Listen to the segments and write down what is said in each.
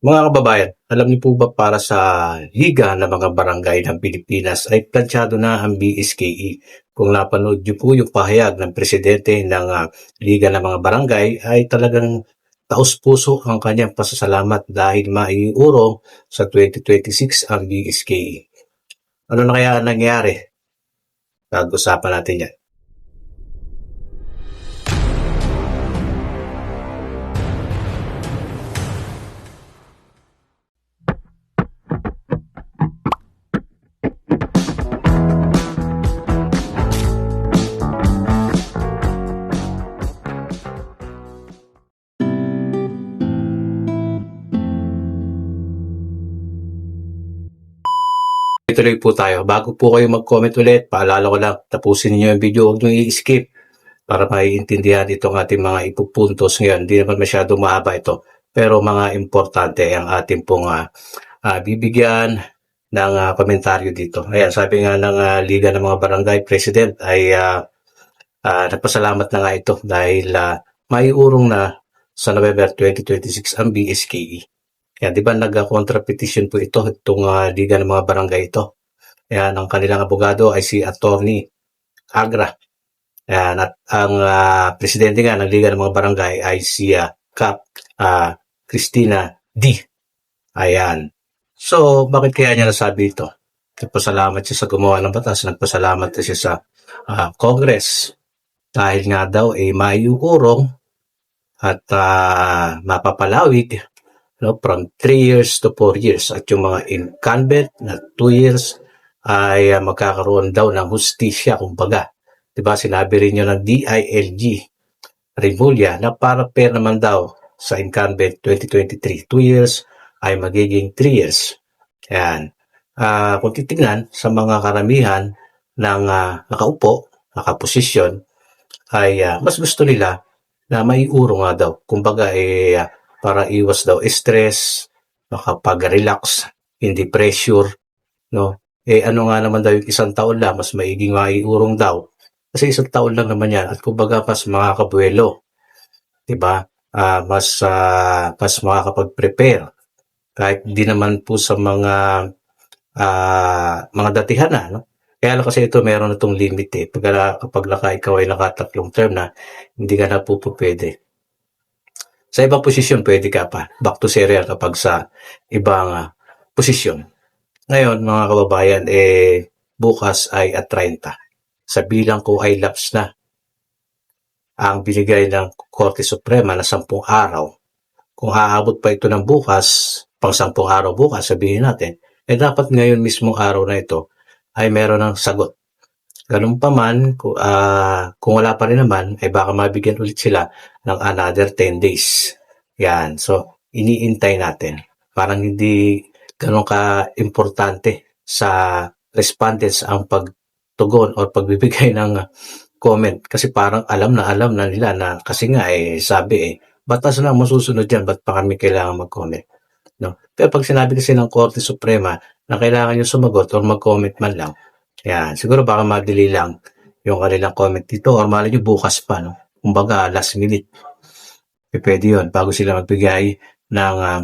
Mga kababayan, alam niyo po ba para sa Liga ng mga Barangay ng Pilipinas ay plansyado na ang BSKE. Kung napanood niyo po yung pahayag ng presidente ng ah, Liga ng mga Barangay ay talagang taos-puso ang kanyang pasasalamat dahil maiurong sa 2026 ang BSKE. Ano na kaya ang nangyari? Pag-usapan natin yan. Ituloy po tayo. Bago po kayo mag-comment ulit, paalala ko lang, tapusin niyo yung video, huwag niyo i-skip para maiintindihan itong ating mga ipupuntos ngayon. Hindi naman masyadong mahaba ito, pero mga importante ang ating pong ah, ah, bibigyan ng ah, komentaryo dito. Ayan, sabi nga ng ah, Liga ng mga Barangay President ay ah, ah, nagpasalamat na nga ito dahil ah, maiurong na sa November 2026 ang BSKE. Yan, di ba nag-contra petition po ito, itong ah, Liga ng mga Barangay ito. Yan, ang kanilang abogado ay si Attorney Agra. Yan, at ang ah, presidente nga ng Liga ng mga Barangay ay si ah, Cap ah, Christina D. Ayan. So, bakit kaya niya nasabi ito? Nagpasalamat siya sa gumawa ng batas, nagpasalamat siya sa ah, Congress dahil nga daw ay eh, maiuurong at ah, mapapalawig no, from 3 years to 4 years. At yung mga incumbent na 2 years ay uh, magkakaroon daw ng hustisya, kumbaga. Diba, sinabi rin yun ng DILG, Remulla, na para pair naman daw sa incumbent 2023, 2 years ay magiging 3 years. Yan. Uh, kung titignan sa mga karamihan ng uh, nakaupo, nakaposisyon, ay uh, mas gusto nila na maiuro nga daw. Kumbaga, eh, uh, para iwas daw stress, makapag-relax, hindi pressure, no? Eh ano nga naman daw yung isang taon lang, mas maiging maiurong daw. Kasi isang taon lang naman yan at kumbaga mas makakabuelo. 'Di ba? Uh, mas uh, mas makakapag-prepare. Kahit di naman po sa mga uh, mga datihan na, no? Kaya lang kasi ito meron na itong limit eh. Pag, kapag naka, ikaw ay nakatatlong term na, hindi ka na po, po pwede. Sa ibang posisyon, pwede ka pa. Back to serial kapag sa ibang uh, posisyon. Ngayon, mga kababayan, eh, bukas ay at 30. Sa bilang ko ay lapse na ang binigay ng Korte Suprema na 10 araw. Kung aabot pa ito ng bukas, pang 10 araw bukas, sabihin natin, eh dapat ngayon mismong araw na ito ay meron ng sagot. Ganun pa man, uh, kung wala pa rin naman, ay baka mabigyan ulit sila ng another 10 days. Yan. So, iniintay natin. Parang hindi ganun ka-importante sa respondents ang pagtugon o pagbibigay ng comment. Kasi parang alam na alam na nila na kasi nga eh sabi eh, batas na masusunod yan, ba't pa kami kailangan mag-comment? No? Pero pag sinabi kasi ng Korte Suprema na kailangan nyo sumagot o mag-comment man lang, yan, siguro baka madali lang yung kanilang comment dito or malay nyo bukas pa, no? Kumbaga, last minute. E pwede yun, bago sila magbigay ng um,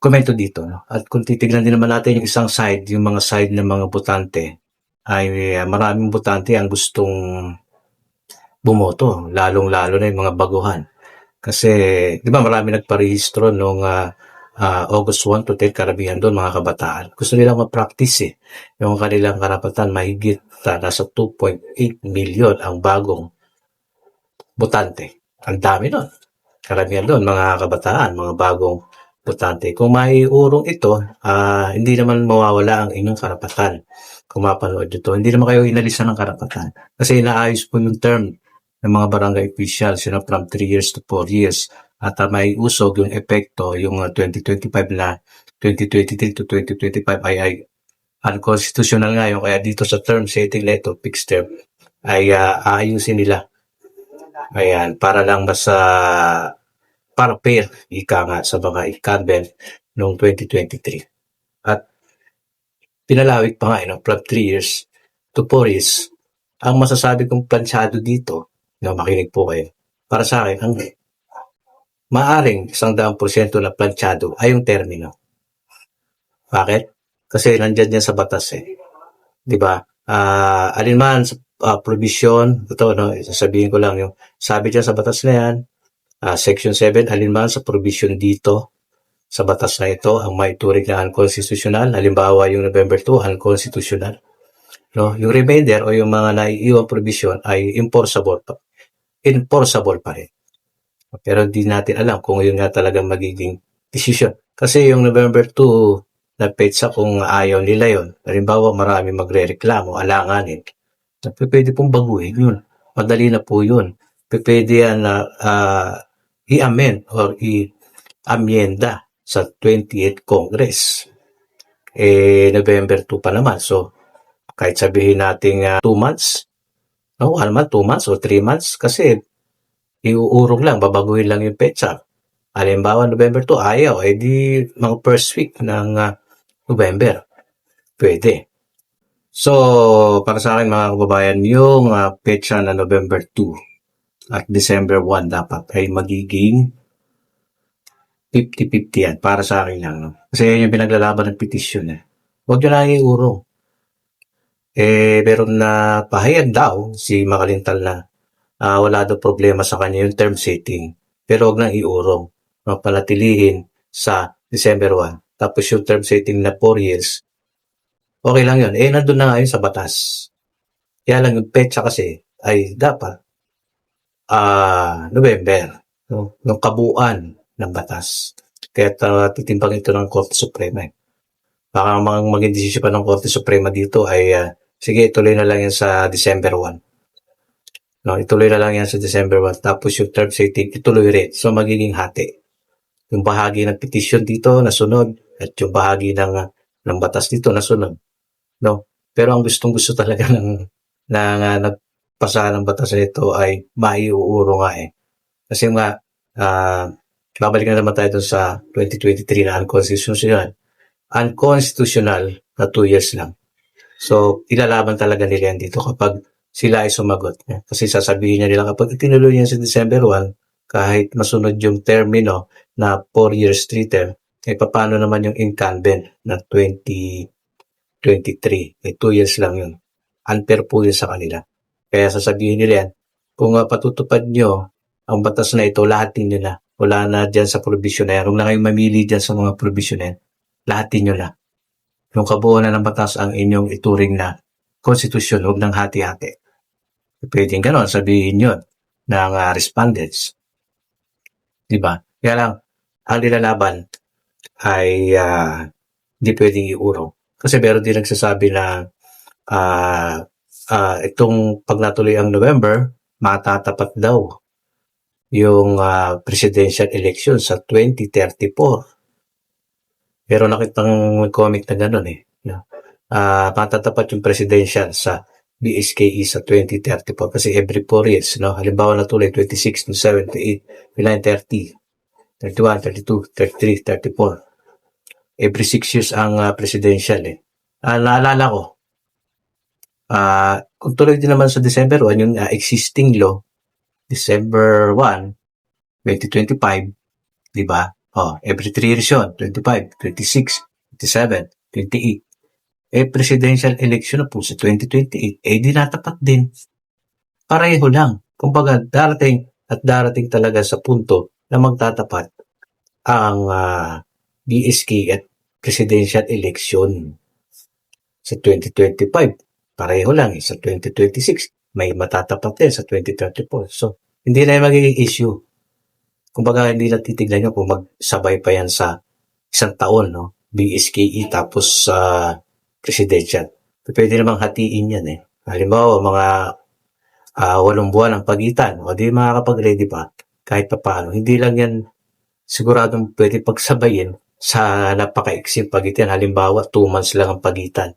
komento dito. No? At kung titignan din naman natin yung isang side, yung mga side ng mga butante, ay uh, maraming butante ang gustong bumoto, lalong-lalo na yung mga baguhan. Kasi, di ba marami nagparehistro nung uh, uh, August 1 to 10 karamihan doon mga kabataan. Gusto nilang ma-practice eh. Yung kanilang karapatan mahigit uh, nasa 2.8 million ang bagong butante. Ang dami nun. Karamihan doon mga kabataan, mga bagong butante. Kung maiurong ito, uh, hindi naman mawawala ang inyong karapatan. Kung mapanood ito, hindi naman kayo inalisan ng karapatan. Kasi inaayos po yung term ng mga barangay officials, you know, from 3 years to 4 years at uh, may usog yung epekto yung uh, 2025 na 2023 to 2025 ay, ay unconstitutional nga yung kaya dito sa term setting leto fixed term ay uh, aayusin nila. Ayan para lang mas uh, para fair ika nga sa mga incumbent noong 2023 at pinalawig pa nga eh, no, from 3 years to 4 years. Ang masasabi kong plansyado dito no, makinig po kayo. Para sa akin ang daang porsyento na planchado ay yung termino. Bakit? Kasi nandyan yan sa batas eh. Di ba? Ah, alinman sa ah, provision, ito no, sasabihin ko lang yung sabi dyan sa batas na yan, ah, section 7, alinman sa provision dito sa batas na ito ang maituring na unconstitutional, halimbawa yung November 2, unconstitutional. No, yung remainder o yung mga naiiwan provision ay enforceable pa. Enforceable pa rin. Pero di natin alam kung yun nga talaga magiging decision. Kasi yung November 2 na petsa kung ayaw nila yon. Halimbawa marami magre-reklamo, alanganin. Pwede pong baguhin yun. Madali na po yun. Pwede yan na ah, i-amend or i-amyenda sa 28th Congress. Eh, November 2 pa naman. So, kahit sabihin natin 2 months, no, one month, 2 months o 3 months, kasi iuurong lang, babaguhin lang yung petsa. Halimbawa, November 2, ayaw, eh di mga first week ng ah, November. Pwede. So, para sa akin mga kababayan, yung ah, petsa na November 2 at December 1 dapat ay magiging 50-50 yan. Para sa akin lang. No? Kasi yan yung pinaglalaban ng petition. Eh. Huwag nyo lang iurong. Eh, meron na pahayag daw si Makalintal na ah, wala daw problema sa kanya yung term setting. Pero huwag nang iurong. Mapanatilihin sa December 1. Tapos yung term setting na 4 years, okay lang yun. Eh, nandun na nga yun sa batas. Kaya lang yung petsa kasi ay dapat ah November. No? Yung kabuuan ng batas. Kaya uh, ito ng Korte Suprema. Eh. Baka mag maging desisyon pa ng Korte Suprema dito ay ah, sige, ituloy na lang yan sa December 1. No, ituloy na lang yan sa December 1. Tapos yung term setting, ituloy rin. So, magiging hati. Yung bahagi ng petition dito, nasunod. At yung bahagi ng, ah, ng batas dito, nasunod. No? Pero ang gustong gusto talaga ng, ng uh, nagpasa ng batas nito ay maiuuro nga eh. Kasi nga, ah, babalik na naman tayo dun sa 2023 na unconstitutional. Unconstitutional na 2 years lang. So, ilalaban talaga nila yan dito kapag sila ay sumagot. Kasi sasabihin niya nila kapag tinuloy niya sa December 1, kahit masunod yung termino na 4 years 3 term, eh paano naman yung incumbent na 2023? Eh 2 years lang yun. Unfair po yun sa kanila. Kaya sasabihin nila yan, kung uh, patutupad nyo ang batas na ito, lahat ninyo na. Wala na dyan sa provision na yan. Huwag na kayong mamili dyan sa mga provision na yan. Lahat ninyo na. Yung kabuuan na ng batas ang inyong ituring na konstitusyon, huwag ng hati-hati. Pwedeng ganon, sabihin yun ng uh, respondents. Diba? Kaya lang, ang nilalaban ay uh, hindi pwedeng iurong. Kasi meron din nagsasabi na uh, uh, itong pag natuloy ang November, matatapat daw yung uh, presidential election sa 2034. Pero nakitang comment na gano'n eh. No? Uh, matatapat yung presidential sa BSKE sa 2034 kasi every 4 years, no? Halimbawa na tuloy 26 to 78, 30, 31, 32, 33, 34. Every 6 years ang uh, presidential eh. Uh, naalala ko, uh, kung tuloy din naman sa December 1, yung uh, existing law, December 1, 2025, di ba? Oh, every 3 years yun, 25, 26, 27, 28. Eh, presidential election na po sa 2028, eh, di natapat din. Pareho lang. Kumbaga, darating at darating talaga sa punto na magtatapat ang uh, BSK at presidential election sa 2025. Pareho lang eh, sa 2026 may matatapat din sa 2034. So, hindi na yung magiging issue. Kumbaga, hindi na titignan nyo kung magsabay pa yan sa isang taon, no? BSKE tapos sa uh, presidential. Pwede namang hatiin yan eh. Halimbawa, mga uh, walong buwan ang pagitan, o di makakapag-ready pa kahit pa paano. Hindi lang yan siguradong pwede pagsabayin sa napaka-iksing pagitan. Halimbawa, 2 months lang ang pagitan.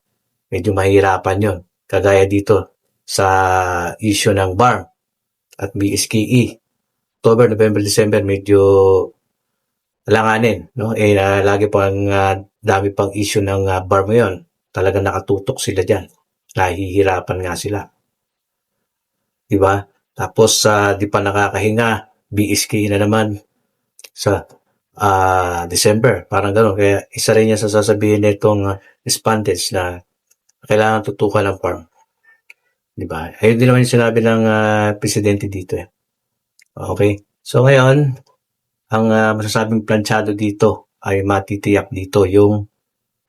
Medyo mahirapan yon Kagaya dito, sa issue ng BAR at BSKE. October, November, December, medyo langanin. No? Eh, uh, lagi pa ang uh, dami pang issue ng uh, BAR mo yun. Talaga nakatutok sila dyan. Nahihirapan nga sila. Diba? Tapos, uh, di pa nakakahinga, BSKE na naman. sa ah, December. Parang gano'n. Kaya isa rin yan sa sasabihin nitong uh, na kailangan tutukan ng farm. Di ba? Ayun din naman yung sinabi ng ah, presidente dito eh. Okay. So ngayon, ang ah, masasabing planchado dito ay matitiyak dito yung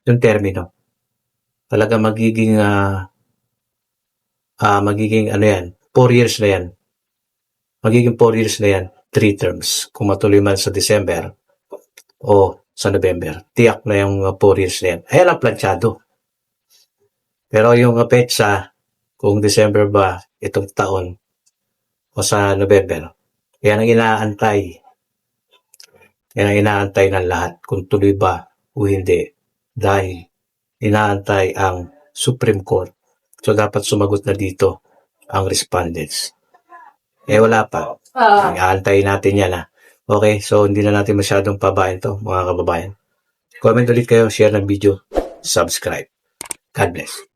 yung termino. Talaga magiging ah ah, magiging ano yan, 4 years na yan. Magiging 4 years na yan, 3 terms. Kung matuloy man sa December o sa November. Tiyak na yung 4 years na yan. Ayan ang planchado. Pero yung uh, petsa, kung December ba itong taon o sa November, yan ang inaantay. Yan ang inaantay ng lahat kung tuloy ba o hindi. Dahil inaantay ang Supreme Court. So dapat sumagot na dito ang respondents. Eh wala pa. Iaantay natin yan ha. Okay, so hindi na natin masyadong pabayan to mga kababayan. Comment ulit kayo, share ng video, subscribe. God bless.